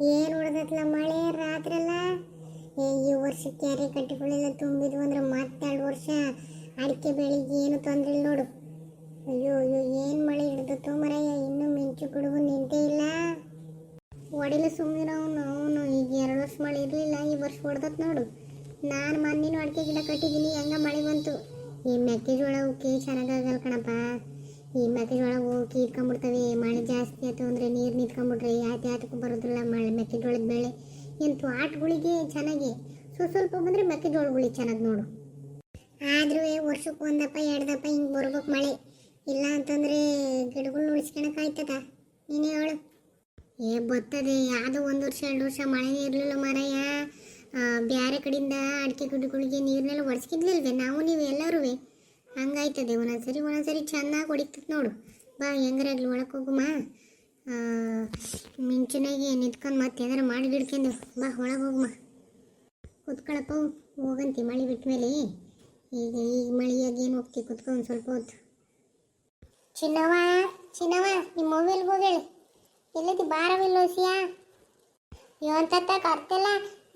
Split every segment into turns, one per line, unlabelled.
ಏನು ಹೊಡೆದತ್ಲ ಮಳೆ ರಾತ್ರೆಲ್ಲ ಈ ವರ್ಷ ಕ್ಯಾರೆ ಕಟ್ಟಿಗಳೆಲ್ಲ ತುಂಬಿದ್ವು ಅಂದ್ರೆ ಮತ್ತೆರಡು ವರ್ಷ ಅಡಿಕೆ ಬೆಳಿಗ್ಗೆ ಏನು ತೊಂದರೆ ಇಲ್ಲ ನೋಡು. ಅಯ್ಯೋ ಅಯ್ಯೋ, ಏನು ಮಳೆ ಹಿಡ್ದತ್ತು ಮರಯ್ಯ, ಇನ್ನೂ ಮಿಂಚು ಗುಡುಗು ನಿಂತೇ ಇಲ್ಲ. ಒಡಿಲು ಸುಮ್ಮನೆ ಅವನು ಅವನು ಈಗ ಎರಡು ವರ್ಷ ಮಳೆ ಇರಲಿಲ್ಲ, ಈ ವರ್ಷ ಹೊಡೆದತ್ ನೋಡು. ನಾನು ಮೊನ್ನಿನ ಅಡಿಕೆ ಗಿಡ ಕಟ್ಟಿದ್ದೀನಿ ಹೆಂಗ ಮಳೆ ಬಂತು. ಈ ಮೆಕ್ಕೆಜೋಳ, ಉಕ್ಕಿ ಚೆನ್ನಾಗಾಗಲ್ಲ ಕಣಪ್ಪ. ಈ ಮೆಕ್ಕೆಜೋಳ ಹೋಗಿ ಇಟ್ಕೊಂಡ್ಬಿಡ್ತವೆ ಮಳೆ ಜಾಸ್ತಿ ಆಯ್ತು ಅಂದರೆ ನೀರು ನಿಂತ್ಕೊಂಡ್ಬಿಟ್ರೆ ಯಾತ ಯಾತಕ್ಕೂ ಬರೋದಿಲ್ಲ, ಮಳೆ ಮೆಕ್ಕೆಜೋಳದ ಬೆಳೆ. ಇಂತು ಆಟಗಳಿಗೆ ಚೆನ್ನಾಗಿ, ಸ್ವಲ್ಪ ಸ್ವಲ್ಪ ಬಂದರೆ ಮೆಕ್ಕೆಜೋಳಗಳಿಗೆ ಚೆನ್ನಾಗಿ ನೋಡು. ಆದ್ರೂ ವರ್ಷಕ್ಕೆ ಒಂದಪ್ಪ, ಎರಡದಪ್ಪ ಹಿಂಗೆ ಬರ್ಬೇಕು ಮಳೆ. ಇಲ್ಲ ಅಂತಂದರೆ ಗಿಡಗಳ್ನ ಉಳಿಸ್ಕೊಳಕ್ಕೆ ಆಯ್ತದ? ನೀನೇ ಹೇಳು. ಏ ಬರ್ತದೆ ಯಾವುದೋ ಒಂದು ವರ್ಷ, ಎರಡು ವರ್ಷ ಮಳೆನೇ ಇರಲಿಲ್ಲ ಮರಯ್ಯ ಬೇರೆ ಕಡೆಯಿಂದ ಅಡಿಕೆ ಗಿಡಗಳಿಗೆ ನೀರನ್ನೆಲ್ಲ ಒಡಿಸ್ಕಿದ್ಲಿಲ್ವೇ ನಾವು ನೀವು ಎಲ್ಲರೂ ಹಂಗಾಯ್ತದೆ ಒಂದೊಂದ್ಸರಿ ಒಂದೊಂದ್ಸರಿ ಚೆನ್ನಾಗಿ ಹೊಡಿತದೆ ನೋಡು. ಬಾ, ಹೆಂಗಾರಾಗ್ಲಿ ಒಳಗೆ ಹೋಗುಮ? ಮಿಂಚಿನಾಗಿ ನಿಂತ್ಕೊಂಡು ಮತ್ತೆ ಏನಾರ ಮಾಡಿ ಬಿಡ್ಕೊಂಡು ಬಾ, ಒಳಗೆ ಹೋಗುಮ. ಕುತ್ಕೊಳಪ್ಪ, ಹೋಗಂತಿ ಮಳೆ ಬಿಟ್ಟ ಮೇಲೆ. ಈಗ ಈಗ ಮಳೆಯಾಗಿ ಏನು ಹೋಗ್ತಿ? ಕುತ್ಕೊ ಒಂದು ಸ್ವಲ್ಪ ಹೊತ್ತು. ಚಿನ್ನವ ಚಿನ್ನವ ನಿಮ್ಮ ಮೊಬೈಲ್ಗೆ ಹೋಗೇಳಿ ಎಲ್ಲೈತಿ ಬಾರವಿಲ್ಲೋಸಿಯಾ ಇವನ್ ತತ್ತ ಕರ್ತಿಲ್ಲ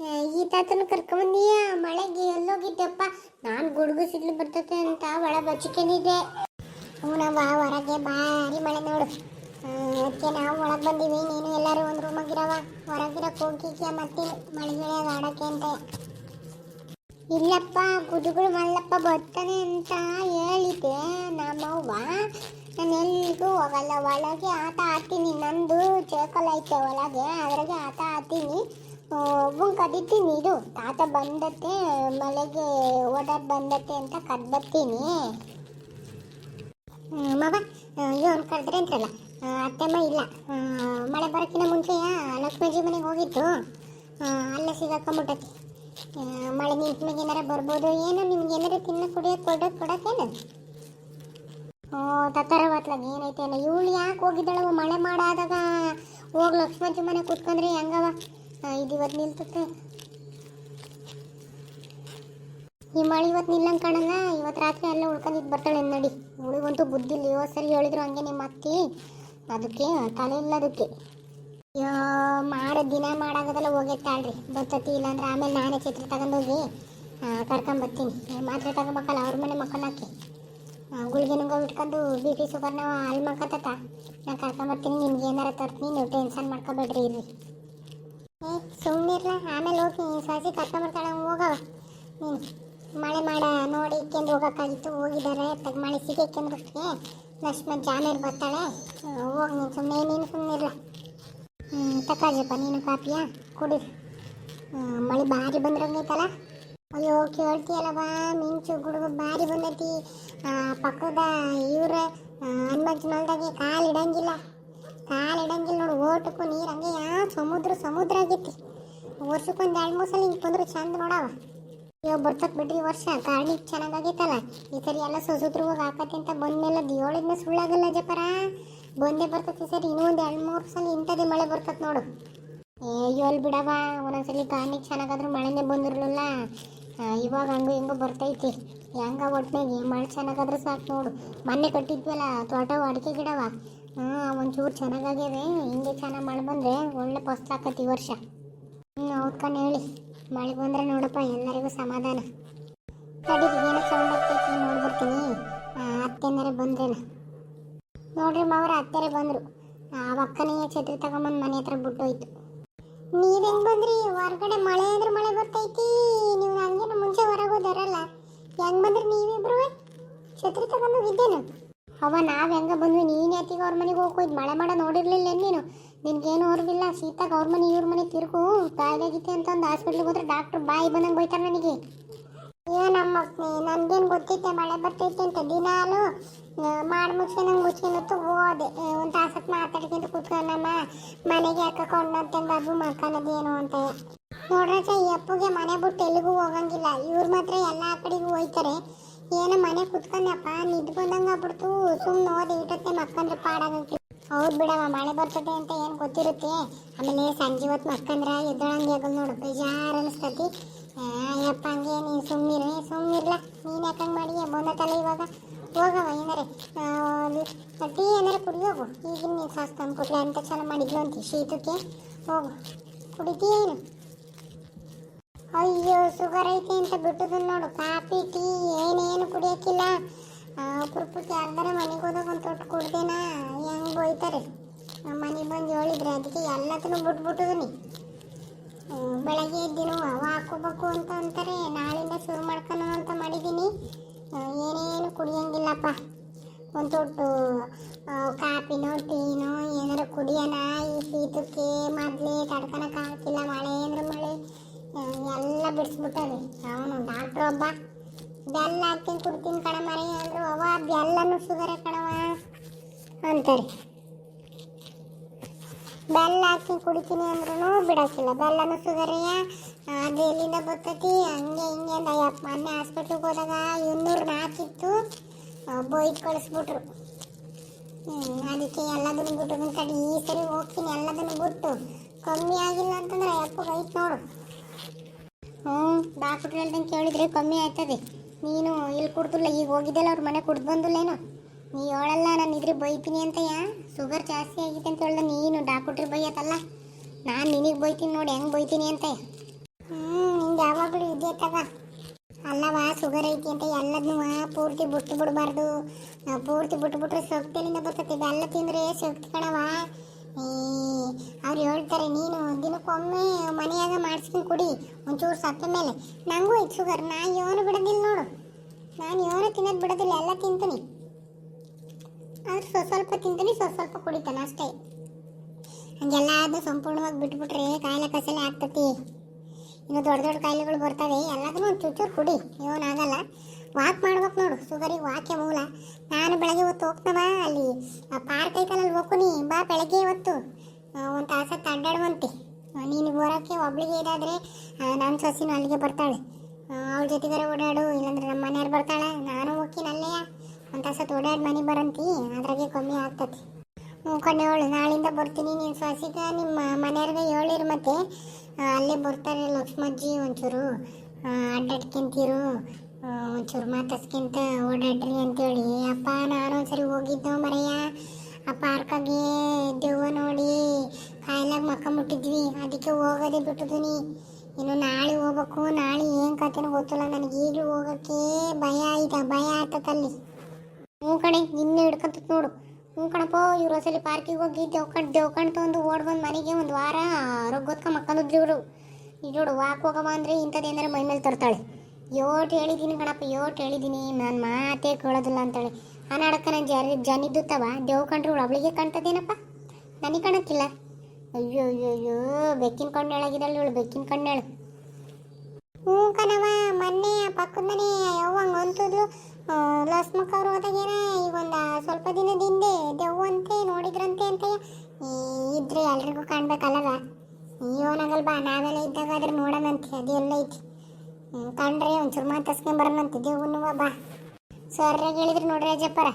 ಈ ತಾತನ ಕರ್ಕೊಂಬಂದೀಯ? ಮಳೆಗೆ ಎಲ್ಲೋಗಿದ್ದೆಪ್ಪ. ನಾನು ಗುಡುಗು ಸಿಡ್ಲು ಬರ್ತತೆ ಅಂತ ಒಳ ಬಚ್ಚಿಕೊಂಡಿದ್ದೆ ಹೂನವ್ವ ಹೊರಗೆ ಭಾರಿ ಮಳೆ ನೋಡು. ಅದಕ್ಕೆ ನಾವು ಒಳಗೆ ಬಂದೀವಿ. ನೀನು ಎಲ್ಲರೂ ಒಂದು ರೂಮಾಗಿರವ ಹೊರಗಿರಕ್ಕೆ ಹೋಗಿದ್ಯ ಮತ್ತೆ ಮಳೆ ಆಡೋಕ್ಕೆ ಅಂತ ಇಲ್ಲಪ್ಪ, ಗುಡುಗಳು ಮಲ್ಲಪ್ಪ ಬರ್ತಾನೆ ಅಂತ ಹೇಳಿದ್ದೆ. ನಮ್ಮವ್ವ ನಾನು ಎಲ್ಲಿಗೂ ಹೋಗಲ್ಲ ಒಳಗೆ ಆಟ ಆಡ್ತೀನಿ. ನಂದು ಚೇಕಲ್ ಐತೆ ಒಳಗೆ. ಅದ್ರಾಗೆ ಆಟ ಆಡ್ತೀನಿ. ಒಬ್ಬನ್ ಕದಿತೀನಿ ಇದು ತಾತ ಬಂದತ್ತೆ ಮಳೆಗೆ ಓಡಾಡ್ ಬಂದತ್ತೆ ಅಂತ ಕದ್ ಬರ್ತೀನಿ ಹ್ಮ್, ಮಗ ಇವನು ಕರೆದ್ರೆ ಅಂತಲ್ಲ ಅತ್ತೆಮ್ಮ ಇಲ್ಲ. ಮಳೆ ಬರೋಕ್ಕಿಂತ ಮುಂಚೆಯ ಲಕ್ಷ್ಮೀಜಿ ಮನೆಗೆ ಹೋಗಿತ್ತು ಅಲ್ಲೇ ಸಿಗಾಕೊಂಬಿಟ್ಟತಿ. ಮಳೆ ನಿಂತ ಮೇಲೆ ಏನಾರ ಬರ್ಬೋದು ಏನೋ ನಿಮ್ಗೆ ಏನಾರ ತಿನ್ನ ಕುಡಿಯೋಕೆ ಕೊಡೋಕೆ ಕೊಡೋಕೇನು ಓ ತತ್ತರ ಹೊತ್ಲಾಗ ಏನೈತೆ ಏನೋ ಇವಳು ಯಾಕೆ ಹೋಗಿದ್ದಾಳವ ಮಳೆ ಮಾಡಾದಾಗ? ಹೋಗಿ ಲಕ್ಷ್ಮೀಜಿ ಮನೆ ಕೂತ್ಕೊಂಡ್ರಿ ಹೆಂಗವ? ಇದು ಇವತ್ತು ನಿಲ್ತತೆ. ಈ ಮಳೆ ಇವತ್ತು ನಿಲ್ಲಂಗೆ ಕಾಣಲ್ಲ ಇವತ್ತು ರಾತ್ರಿ ಅಲ್ಲೇ ಉಳ್ಕೊಂಡಿದ್ದು ಬರ್ತಾಳೆ ನಡಿ. ಬುದ್ಧಿ ಇಲ್ಲ ಇವತ್ತು ಸರಿ ಹೇಳಿದ್ರು ಹಂಗೆ ನಿಮ್ಮ ಅತ್ತಿ. ಅದಕ್ಕೆ, ತಲೆ ಇಲ್ಲ ಅದಕ್ಕೆ. ಅಯ್ಯೋ ಮಾಡೋ ದಿನ ಮಾಡಾಗದಲ್ಲ ಹೋಗಿರ್ತಾಳ್ರಿ ಬರ್ತತಿ ಇಲ್ಲಾಂದ್ರೆ ಆಮೇಲೆ ನಾನೇ ಚಿತ್ರ ತಗೊಂಡೋಗಿ ಕರ್ಕೊಂಬರ್ತೀನಿ ಮಾತ್ರೆ ತಗೋಬೇಕಲ್ಲ, ಅವ್ರ ಮನೆ ಮಕ್ಕಳಾಕಿ ಗುಳಿಗೆ ನುಂಗೋ ಇಟ್ಕೊಂಡು ಬಿ ಪಿ ಶುಗರ್ನ ಅಲ್ಲಿ ಮಕ್ಕತ್ತ ನಾನು ಕರ್ಕೊಂಬರ್ತೀನಿ, ನಿಮ್ಗೆ ಏನಾರ ತರ್ತೀನಿ, ನೀವು ಟೆನ್ಷನ್ ಮಾಡ್ಕೊಬೇಡ್ರಿ ಇರ್ರಿ. ಏ ಸುಮ್ಮನಿರ್ಲ ಆಮೇಲೆ ಹೋಗಿ ಸಸಿ ಕರ್ಕೊಂಬರ್ತಾಳೆ ಹೋಗವ. ನೀನು ಮಳೆ ಮಾಡ, ನೋಡಿ ಇಕ್ಕೆಂದು ಹೋಗೋಕ್ಕಾಗಿತ್ತು ಹೋಗಿದ್ದಾರೆ ತಗ ಮಳೆ ಸಿಗಕ್ಕೆಂದ್ರಷ್ಟೇ ಲಕ್ಷ್ಮಣ ಜಾಮೇಲೆ ಬರ್ತಾಳೆ. ಹೋಗಿ ನೀನು ಸುಮ್ಮನೆ ನೀನು ಸುಮ್ಮನಿರ್ಲ ಹ್ಞೂ ತಕಾಜಪ್ಪ, ನೀನು ಕಾಪಿಯಾ? ಕುಡಿ. ಮಳೆ ಭಾರಿ ಬಂದ್ರಂಗೈತಲ್ಲ ಅಯ್ಯೋ ಕೇಳ್ತೀಯಲ್ಲವ ಮಿಂಚು ಗುಡುಗು ಭಾರಿ ಬಂದೈತಿ. ಪಕ್ಕದ ಇವ್ರ ಹನುಮಂತನಲ್ದಾಗೆ ಕಾಲು ಇಡಂಗಿಲ್ಲ. ಕಾಲು ಇಡಂಗಿಲ್ಲ ನೋಡು, ಓಟಕ್ಕೂ ನೀರು ಹಂಗೆ ಯಾ ಸಮುದ್ರ ಸಮುದ್ರ ಆಗೈತಿ. ವರ್ಷಕ್ಕೊಂದು ಎರಡು, ಮೂರು ಸಲ ಹಿಂಗೆ ಬಂದ್ರೆ ಚಂದ ನೋಡವ. ಅಯ್ಯೋ ಬರ್ತಕ್ಕೆ ಬಿಡ್ರಿ ವರ್ಷ ಕಾರಣಿ ಚೆನ್ನಾಗಾಗೈತಲ್ಲ ಈ ಸರಿ ಎಲ್ಲ ಸೊಸುದ್ರು ಹೋಗಿ ಹಾಕತ್ತೆ ಅಂತ ಬಂದ್ಮೇಲೆ ದೇವಳಿದ್ನ ಸುಳ್ಳಾಗಲ್ಲ ಜಪರ. ಬಂದೇ ಬರ್ತೈತಿ ಸರಿ, ಇನ್ನೂ ಒಂದು ಎರಡು, ಮೂರು ಸಲ ಇಂಥದ್ದೇ ಮಳೆ ಬರ್ತತ್ ನೋಡು. ಏ ಯೋಲ್ ಬಿಡವ, ಒಂದೊಂದ್ಸಲಿ ಗಾಣಿಗೆ ಚೆನ್ನಾಗಾದ್ರೂ ಮಳೆನೇ ಬಂದಿರಲಿಲ್ಲ. ಇವಾಗ ಹಂಗೂ ಹಿಂಗೂ ಬರ್ತೈತಿ. ಹೆಂಗ ಒಟ್ಟಿನಾಗೆ ಮಳೆ ಚೆನ್ನಾಗಾದ್ರೂ ಸಾಕು ನೋಡು. ಮೊನ್ನೆ ಕಟ್ಟಿದ್ವಲ್ಲ, ತೋಟ ಅಡಿಕೆ ಗಿಡವ. ಹಾಂ, ಒಂಚೂರು ಚೆನ್ನಾಗಾಗ್ಯದೆ ಹಿಂಗೆ ಚೆನ್ನಾಗಿ ಮಳೆ ಬಂದರೆ ಒಳ್ಳೆ ಫಸ್ಲಾಕತಿ ಈ ವರ್ಷ. ಹ್ಞೂ ಹೌದ್ಕೊಂಡು ಹೇಳಿ. ಮಳೆ ಬಂದರೆ ನೋಡಪ್ಪ, ಎಲ್ಲರಿಗೂ ಸಮಾಧಾನ. ತಡೀರಿ ಏನೋ ಸೌಂಡ್ ಆಗ್ತೈತಿ ನೋಡ್ಬರ್ತೀನಿ ಅತ್ತೆಂದರೆ ಬಂದ್ರೇನ? ನೋಡ್ರಿ ಮಾವ್ರ ಅತ್ತೆರೆ ಬಂದರು. ಆ, ಅಕ್ಕನೇ ಛತ್ರಿ ತಗೊಂಬಂದು ಮನೆ ಹತ್ರ ಬಿಟ್ಟೋಯ್ತು. ನೀವು ಹೆಂಗೆ ಬಂದ್ರಿ? ಹೊರಗಡೆ ಮಳೆ ಅಂದ್ರೆ ಮಳೆ ಬರ್ತೈತಿ. ನೀವು ಹಂಗೇನು ಮುಂಚೆ ಹೊರಗೆ ಹೋದಾರಲ್ಲ. ಹೆಂಗ್ ಬಂದ್ರಿ ನೀವಿಬ್ರು? ಛತ್ರಿ ತಗೊಂಡು ಹೋಗಿದ್ದೇನು? ಅವ ನಾವು ಹೆಂಗ ಬಂದ್ವಿ? ನೀನು ಯಾತಿಗೆ ಅವ್ರ ಮನೆಗೆ ಹೋಗೋಯ್ತು ಮಳೆ ಮಾಡ ನೋಡಿರ್ಲಿಲ್ಲ ನೀನು? ನಿನಗೇನು ಅವ್ರವಿಲ್ಲ ಸೀತಾಗ ಅವ್ರ ಮನೆ ಇವ್ರ ಮನೆ ತಿರ್ಗು ಕಾಯಿಲೆಗಿತ್ತೆ ಅಂತ ಒಂದು ಹಾಸ್ಪಿಟ್ಲಿಗೆ ಹೋದ್ರೆ ಡಾಕ್ಟ್ರ್ ಬಾಯಿ ಬಂದಂಗೆ ಹೋಯ್ತಾರೆ ನನಗೆ. ಏನಮ್ಮ ನನಗೇನು ಗೊತ್ತೈತೆ, ಮಳೆ ಬರ್ತೈತೆ ಅಂತ. ದಿನಾಲು ಮಾಡಿ ಮುಚ್ಕೊಂಡು ಮುಚ್ಕೊಂಡು ಹೋದೆ. ಒಂದು ತಾಸಕ್ಕೆ ಮಾತಾಡ್ಕೊಂಡು ಕೂತ್ಕೊಂಡಮ್ಮ ಮನೆಗೆ ಹಾಕೊಂಡು ಅಂತ ಬಾಬು ಏನು ಅಂತ. ನೋಡ್ರಚ ಈ ಅಪ್ಪಗೆ ಮನೆ ಬಿಟ್ಟು ಎಲ್ಲಿಗೂ ಹೋಗಂಗಿಲ್ಲ. ಇವ್ರು ಮಾತ್ರ ಎಲ್ಲ ಕಡೆಗೂ ಹೋಯ್ತಾರೆ. ಏನೋ ಮನೆ ಕುತ್ಕೊಂಡಪ್ಪ ನಿದ್ದು ಬಂದಂಗೆ ಆಗ್ಬಿಡ್ತು. ಸುಮ್ಮನೆ ಓದಿ ಇಟ್ಟತ್ತೆ ಮಕ್ಕಂದ್ರೆ ಪಾಡಾಗಂಗಿಲ್ಲ. ಹೌದು ಬಿಡವ ಮಳೆ ಬರ್ತದೆ ಅಂತ ಏನು ಗೊತ್ತಿರುತ್ತೆ? ಆಮೇಲೆ ಸಂಜೆ ಹೊತ್ತು ಮಕ್ಕಂದ್ರ ಎದ್ದಳಂಗೆ ಆಗಲ್ ನೋಡು, ಬೇಜಾರು ಅನಿಸ್ತತಿ. ಅಯ್ಯಪ್ಪ, ಹಂಗೆ ನೀನು ಸುಮ್ಮನಿರು ಸುಮ್ಮನಿರ್ಲ ನೀನು ಯಾಕಂಗೆ ಮಾಡಿ ಬಂದತಲ್ಲ ಇವಾಗ. ಹೋಗವ ಏನಾರೆ ಟೀ ಏನಾರ ಕುಡಿಯೋಗು ಈಗಿನ ನೀನು ಸಾಸ್ ತಂದು ಕೊಡ್ಲಿ ಅಂತ ಚಲೋ ಮಾಡಿದ್ಲು ಅಂತ ಶೀತಕ್ಕೆ. ಹೋಗು. ಕುಡಿತೀಯೇನು? ಅಯ್ಯೋ ಶುಗರ್ ಐತೆ ಅಂತ ಬಿಟ್ಟದ ನೋಡು. ಕಾಫಿ, ಟೀ, ಏನೇನು ಕುಡಿಯೋಕ್ಕಿಲ್ಲ. ಅಪ್ರೂಪಕ್ಕೆ ಯಾರ್ದಾರ ಮನೆಗೆ ಹೋದಾಗ ಒಂದು ತೊಟ್ಟು ಕುಡ್ದೇನಾ? ಹೆಂಗೆ ಹೋಯ್ತಾರೆ ಮನೆಗೆ ಬಂದು ಹೇಳಿದ್ರೆ ಅದಕ್ಕೆ ಎಲ್ಲದನ್ನು ಬಿಟ್ಬಿಟ್ಟಿದೀನಿ. ಬೆಳಗ್ಗೆ ಎದ್ದಿನೂ ಹಾಕೋಬೇಕು ಅಂತ ಅಂತಾರೆ. ನಾಳಿಂದ ಶುರು ಮಾಡ್ಕೊಳೋ ಅಂತ ಮಾಡಿದ್ದೀನಿ ಏನೇನು ಕುಡಿಯಂಗಿಲ್ಲಪ್ಪ. ಒಂದು ತೊಟ್ಟು ಕಾಫಿನೋ, ಟೀನೋ ಏನಾರು ಕುಡಿಯೋಣ ಈ ಶೀತಕ್ಕೆ ಮೊದಲೇ ತಡ್ಕೊಳಕ್ಕೆ ಆಗ್ತಿಲ್ಲ ಮಳೆ ಅಂದ್ರೆ ಮಳೆ ಆ, ಎಲ್ಲ ಬಿಡಿಸ್ಬಿಟ್ಟದೆ ಅವನು ಡಾಕ್ಟ್ರ್ ಒಬ್ಬ. ಬೆಲ್ಲ ಹಾಕ್ತೀನಿ, ಕುಡ್ತೀನಿ ಕಣ ಮರಿ ಅಂದ್ರು ಅವ ಬೆಲ್ಲನು ಶುಗರೇ ಕಣವ ಅಂತಾರೆ. ಬೆಲ್ಲ ಹಾಕಿ ಕುಡಿತೀನಿ ಅಂದ್ರೂ ಬಿಡೋಕ್ಕಿಲ್ಲ. ಬೆಲ್ಲನು ಶುಗರಿಯ ಅದು ಎಲ್ಲಿಂದ ಬರ್ತೈತಿ, ಹಂಗೆ ಹಿಂಗೆ ಯಪ್ಪ ಮೊನ್ನೆ ಹಾಸ್ಪಿಟ್ಲಿಗೆ ಹೋದಾಗ ಇನ್ನೂರು ನಾಲ್ಕಿತ್ತು ಬೈಟ್ ಕಳಿಸ್ಬಿಟ್ರು. ಅದಕ್ಕೆ ಎಲ್ಲದನ್ನು ಬಿಟ್ಟು ತಡಿ ಈ ಸರಿ ಹೋಗ್ತೀನಿ, ಎಲ್ಲದನ್ನು ಬಿಟ್ಟು. ಕಮ್ಮಿ ಆಗಿಲ್ಲ ಅಂತಂದ್ರೆ ಅಯ್ಯಪ್ಪ ಐತೆ ನೋಡು. ಹ್ಞೂ ಡಾಕ್ಟ್ರ್ ಹೇಳ್ದಂಗೆ ಕೇಳಿದ್ರೆ ಕಮ್ಮಿ ಆಯ್ತದೆ. ನೀನು ಇಲ್ಲಿ ಕುಡ್ದಿಲ್ಲ, ಈಗ ಹೋಗಿದ್ದಲ್ಲ ಅವ್ರ ಮನೆ ಕುಡ್ದು ಬಂದಿಲ್ಲೇನು ನೀ ಹೇಳಲ್ಲ, ನಾನು ಇದ್ರೆ ಬೈತೀನಿ ಅಂತ ಯಾ? ಶುಗರ್ ಜಾಸ್ತಿ ಆಗಿದೆ ಅಂತ ಹೇಳ್ದೆ, ನೀನು ಡಾಕ್ಟ್ರಿಗೆ ಬೈಯತ್ತಲ್ಲ. ನಾನು ನಿನಗೆ ಬೈತೀನಿ ನೋಡಿ, ಹೆಂಗೆ ಬೈತೀನಿ ಅಂತ? ಹ್ಞೂ ನಿಂಗೆ ಯಾವಾಗಲೂ ಇದೇ ತಗ. ಅಲ್ಲವ ಶುಗರ್ ಐತಿ ಅಂತ ಎಲ್ಲದನ್ನೂ ಪೂರ್ತಿ ಬಿಟ್ಟು ಬಿಡಬಾರ್ದು. ಪೂರ್ತಿ ಬಿಟ್ಟು ಬಿಟ್ರೆ ಶಕ್ತಿ ಎಲ್ಲಿಂದ ಬರ್ತೈತಿ. ಬೆಲ್ಲ ತಿಂದರೆ ಶಕ್ತಿ ಕಣವ ಅವ್ರು ಹೇಳ್ತಾರೆ, ನೀನು ದಿನಕ್ಕೊಮ್ಮೆ ಮನೆಯಾಗ ಮಾಡಿಸ್ಕೊಂಡು ಕುಡಿ, ಒಂಚೂರು ಸತ್ತ ಮೇಲೆ. ನನಗೂ ಐತೆ ಶುಗರ್ ನಾ ಏನು ಬಿಡೋದಿಲ್ಲ ನೋಡು. ನಾನು ಏನು ತಿನ್ನೋದು ಬಿಡೋದಿಲ್ಲ, ಎಲ್ಲ ತಿಂತೀನಿ. ಆದ್ರೆ ಸ್ವಲ್ಪ ಸ್ವಲ್ಪ ತಿಂತೀನಿ ಸ್ವಲ್ಪ ಸ್ವಲ್ಪ ಕುಡಿತಾನೆ ಅಷ್ಟೇ. ಹಂಗೆಲ್ಲ ಅದು ಸಂಪೂರ್ಣವಾಗಿ ಬಿಟ್ಬಿಟ್ರೆ ಕಾಯಿಲೆ ಕಸಲೆ ಆಗ್ತತಿ. ಇನ್ನು ದೊಡ್ಡ ದೊಡ್ಡ ಕಾಯಿಲೆಗಳು ಬರ್ತವೆ ಎಲ್ಲದನ್ನೂ ಒಂದು ಚೂಚೂರು ಕುಡಿ. ಏನಾಗಲ್ಲ ವಾಕ್ ಮಾಡ್ಬೇಕು ನೋಡು ಶುಗರಿಗೆ ವಾಕೆ ಮೂಲ. ನಾನು ಬೆಳಗ್ಗೆ ಹೊತ್ತು ಹೋಗ್ತವ ಅಲ್ಲಿ, ಆ ಪಾರ್ಕ್ ಐತಲ್ಲ ಹೋಗ್ತೀನಿ. ಬಾ ಬೆಳಗ್ಗೆ ಹೊತ್ತು. ಒಂದು ತಾಸು ಅಡ್ಡಾಡುವಂತೆ ನೀನು ಬರೋಕ್ಕೆ ಒಬ್ಳಿಗೆ ಇದಾದರೆ ನನ್ನ ಸೊಸಿನೂ ಅಲ್ಲಿಗೆ ಬರ್ತಾಳೆ. ಅವಳ ಜೊತೆಗಾರ ಓಡಾಡು, ಇಲ್ಲಾಂದ್ರೆ ನಮ್ಮ ಮನೆಯವ್ರು ಬರ್ತಾಳೆ. ನಾನು ಹೋಗ್ತೀನಿ ಅಲ್ಲೇ ಒಂದು ತಾಸು ಓಡಾಡಿ ಮನೆ ಬರಂತಿ, ಅದ್ರಾಗೆ ಕಮ್ಮಿ ಆಗ್ತತಿ ಹ್ಞೂ ಕಣ್ಣೇವಳು ನಾಳಿಂದ ಬರ್ತೀನಿ ನೀನು ಸೊಸಿಗ, ನಿಮ್ಮ ಮನೆಯವ್ರಿಗೆ ಹೇಳಿರಿ ಮತ್ತೆ. ಅಲ್ಲೇ ಬರ್ತಾರೆ ಲಕ್ಷ್ಮಜ್ಜಿ ಒಂಚೂರು. ಅಡ್ಡಾಡ್ಕೊಂತೀರು. ಒಂಚೂರು ಮಾತಾಡ್ಸ್ಕೊಂತ ಓಡಾಡ್ರಿ ಅಂತೇಳಿ. ಅಪ್ಪ ನಾನು ಒಂದ್ಸರಿ ಹೋಗಿದ್ದೋ ಮರೆಯ? ಆ ಪಾರ್ಕಾಗೆ ದೆವ್ವ ನೋಡಿ ಕಾಯಿಲಾಗ ಮಕ್ಕ ಮುಟ್ಟಿದ್ವಿ. ಅದಕ್ಕೆ ಹೋಗೋದೇ ಬಿಟ್ಟಿದ್ದೀನಿ ಇನ್ನು ನಾಳೆ ಹೋಗ್ಬೇಕು. ನಾಳೆ ಏನು ಕತೆನೂ ಗೊತ್ತಿಲ್ಲ ನನಗೆ. ಈಗಲೂ ಹೋಗೋಕ್ಕೆ ಭಯ ಆಯ್ತಾ? ಭಯ ಆಗ್ತದಲ್ಲಿ ಹ್ಞೂ ಕಣೆ, ನಿನ್ನೆ ಹಿಡ್ಕೊಂತ ನೋಡು. ಹ್ಞೂ ಕಣಪ್ಪ, ಇವ್ರ ಸಲ ಪಾರ್ಕಿಗೆ ಹೋಗಿ ದೇವ್ಕಂಡು ದೇವ್ಕಂಡು ತಂದು ಓಡ್ ಬಂದು ಮನೆಗೆ ಒಂದು ವಾರ ರೊಗ್ಗೊತ್ಕ ಮಕ್ಕಂದಿದ್ರು ಇವರು. ಈಗ ನೋಡು, ವಾಕ್ ಹೋಗಮ್ಮ ಅಂದರೆ ಇಂಥದ್ದೇನಾರ ಮೈ ಮೇಲೆ ತರ್ತಾಳೆ. ಯೋಟ್ ಹೇಳಿದ್ದೀನಿ ಕಣಪ್ಪ, ಯೋಟ್ ಹೇಳಿದ್ದೀನಿ ನಾನು ಮಾತೇ ಕೇಳೋದಿಲ್ಲ ಅಂತೇಳಿ. ಆ ನಾಡಕ ನಾನು ಜನ ಜನಿದ್ದುತ್ತವ ದೇವ್ ಕಂಡ್ರು ಅವಳಿಗೆ ಕಾಣ್ತದೇನಪ್ಪ ನನಗೆ ಕಾಣಕ್ಕಿಲ್ಲ ಅಯ್ಯೋ ಅಯ್ಯೋ ಅಯ್ಯೋ, ಬೆಕ್ಕಿನ ಕಣ್ಣೆಳಗಿದಳು ಇವಳು, ಬೆಕ್ಕಿನ ಕಣ್ಣೇಳು ಹ್ಞೂ ಕಣವ ಮೊನ್ನೆ ಪಕ್ಕದ ಮನೆ ಯಾವ ಹಂಗೆ ಅಂತಿದ್ಲು ಲಸ್ಮಕ್ಕ ಅವ್ರು ಹೋದಾಗೇನ ಈಗ ಒಂದು ಸ್ವಲ್ಪ ದಿನದ ಹಿಂದೆ ದೆವ್ವ ಅಂತೆ ನೋಡಿದ್ರಂತೆ ಅಂತ ಇದ್ರೆ ಎಲ್ರಿಗೂ ಕಾಣ್ಬೇಕಲ್ಲವ ಇವನಾಗಲ್ ಬಾ ನಾವೆಲ್ಲ ಇದ್ದಾಗ ಆದ್ರೆ ನೋಡೋಣಂತೆ, ಅದು ಎಲ್ಲ ಐತಿ ಒಂಚೂರು ಒಂಚೂರು ಮಾತಾಡ್ಸ್ಕೊಂಬರೋಣಂತೆ ದೇವ್ವನು ಬಾ ಸರ್ರಾಗಿ ಹೇಳಿದ್ರು ನೋಡ್ರಿ ಅಜ್ಜಪ್ಪರ.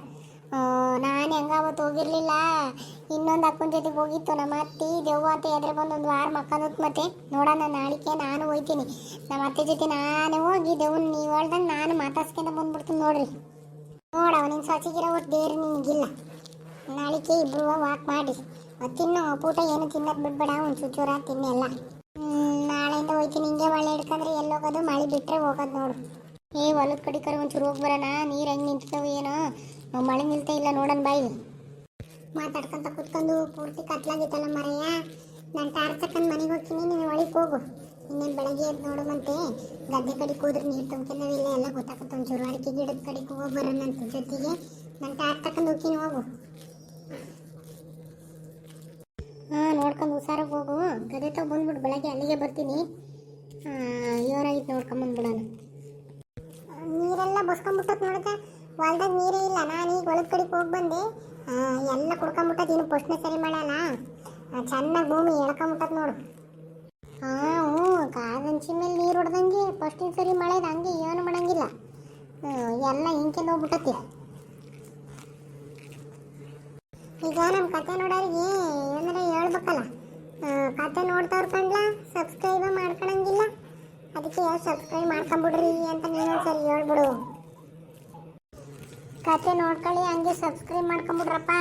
ನಾನು ಹೆಂಗ ಅವತ್ತು ಹೋಗಿರ್ಲಿಲ್ಲ. ಇನ್ನೊಂದು ಅಕ್ಕನ ಜೊತೆಗೆ ಹೋಗಿತ್ತು ನಮ್ಮ ಅತ್ತಿ. ದೆವ್ವ ಅಂತ ಎದ್ರೆ ಬಂದು ಒಂದು ವಾರ ಮಕ್ಕಂದತ್ ಮತ್ತೆ ನೋಡೋಣ, ನಾಳಿಕೆ ನಾನು ಹೋಯ್ತೀನಿ. ನಮ್ಮ ಅತ್ತೆ ಜೊತೆ ನಾನು ಹೋಗಿ ದೇವ್ನ ನೀವು ಹೇಳ್ದಂಗೆ ನಾನು ಮಾತಾಡ್ಸ್ಕೊಂಡ ಬಂದ್ಬಿಡ್ತೀನಿ ನೋಡ್ರಿ. ನೋಡವ ನಿನ್ನ ಸಚಿಗಿರೋ ಒಟ್ಟು ದೇವ್ರು ನಿನಗಿಲ್ಲ. ನಾಳಿಕೆ ಇಬ್ಬರು ವಾಕ್ ಮಾಡಿ. ಮತ್ತಿನ್ನು ಊಟ ಏನು ತಿನ್ನೋದು ಬಿಡ್ಬೇಡ ಒಂದು ಚೂಚೂರ ತಿನ್ನೆಲ್ಲ ನಾಳೆಯಿಂದ ಹೋಯ್ತೀನಿ. ಹಿಂಗೆ ಮಳೆ ಹಿಡ್ಕಂದ್ರೆ ಎಲ್ಲಿ ಹೋಗೋದು? ಮಳೆ ಬಿಟ್ಟರೆ ಹೋಗೋದು ನೋಡು. ಏ, ಹೊಲದ ಕಡೆ ಕರೆ ಒಂಚೂರು ಹೋಗಿ ಬರೋಣ. ನೀರು ಹೆಂಗೆ ನಿಂತಿದ್ದವು ಏನೋ? ಮಳೆ ನಿಲ್ತಾ ಇಲ್ಲ ನೋಡೋಣ ಬಾಯಿ. ಮಾತಾಡ್ಕೊಂತ ಕುತ್ಕೊಂಡು ಪೂರ್ತಿ ಕತ್ಲಾಗಿತ್ತಲ್ಲ ಮರೆಯ ನಾನು ತಕೊಂಡು ಮನೆಗೆ ಹೋಗ್ತೀನಿ. ನೀನು ಒಳಗೆ ಹೋಗು. ಇನ್ನೇನು ಬೆಳಗ್ಗೆ ಎದ್ದು ನೋಡುವಂತೆ. ಗದ್ದೆ ಕಡೆ ಕೂದ್ರೆ ನೀರು ತುಂಬ್ಕೊಂಡವಿಲ್ಲ ಎಲ್ಲ ಗೊತ್ತಾಗುತ್ತೆ. ಒಂಚೂರು ಅಡಿಕೆ ಗಿಡದ ಕಡೆಗೆ ಹೋಗಿ ಅಂತ ಜೊತೆಗೆ. ನಾನು ತಕೊಂಡು ಹೋಗ್ತೀನಿ, ಹೋಗು. ಹಾಂ, ನೋಡ್ಕೊಂಡು ಹುಷಾರಾಗಿ ಹೋಗು. ಗದೆ ತಗೊ ಬಂದ್ಬಿಡು, ಬೆಳಗ್ಗೆ ಅಲ್ಲಿಗೆ ಬರ್ತೀನಿ. ಇವರಾಗಿತ್ತು ನೋಡ್ಕೊಂಬಂದ್ಬಿಡೋಣ ನೀರೆಲ್ಲ ಬಸ್ಕೊಂಬಿಟ್ಟತ್ ನೋಡಕ ಹೊಲ್ದಾಗ ನೀರೇ ಇಲ್ಲ. ನಾನು ಈಗ ಹೊಲದ ಕಡೆಗೆ ಹೋಗಿ ಬಂದೆ. ಎಲ್ಲ ಕುಡ್ಕೊಂಬಿಟ್ಟದ ಇನ್ನು ಫಸ್ಟ್ನೇ ಸರಿ ಮಾಡಲ್ಲ. ಚೆನ್ನಾಗಿ ಭೂಮಿ ಎಳ್ಕೊಂಬಿಟ್ಟತ್ ನೋಡು. ಹಾಂ, ಹ್ಞೂ ಕಾದಂಚಿ ಮೇಲೆ ನೀರು ಹೊಡ್ದಂಗೆ ಫಸ್ಟಿನ ಸರಿ ಮಳೆದ ಹಂಗೆ ಏನು ಮಾಡಂಗಿಲ್ಲ. ಎಲ್ಲ ಹಿಂಕೆಂದು ಹೋಗ್ಬಿಟ್ಟತಿ. ಈಗ ನಮ್ಮ ಕತೆ ನೋಡೋರಿಗೆ ಏನಾರ ಹೇಳ್ಬೇಕಲ್ಲ. ಕತೆ ನೋಡ್ತಾವ್ರ ಕಂಡ್ಲ ಸಬ್ಸ್ಕ್ರೈಬ್ ಮಾಡ್ಕೊಳಂಗಿಲ್ಲ. ಅದಕ್ಕೆ ಸಬ್ಸ್ಕ್ರೈಬ್ ಮಾಡ್ಕೊಂಬಿಡ್ರಿ ಅಂತ ನೀನು ಸರಿ ಹೇಳ್ಬಿಡು. ಕತೆ ನೋಡ್ಕೊಳ್ಳಿ, ಹಂಗೆ ಸಬ್ಸ್ಕ್ರೈಬ್ ಮಾಡ್ಕೊಂಬಿಡ್ರಪ್ಪ.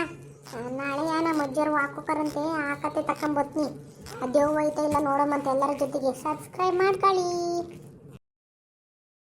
ನಾಳೆ ನಮ್ಮ ಅಜ್ಜರು ಹಾಕೋಕರಂತೆ, ಆ ಕತೆ ತಕೊಂಬತ್ನಿ. ಅದೇ ಐತೆ ಇಲ್ಲ ನೋಡೋಮಂತೆ ಎಲ್ಲರ ಜೊತೆಗೆ ಸಬ್ಸ್ಕ್ರೈಬ್ ಮಾಡ್ಕೊಳ್ಳಿ.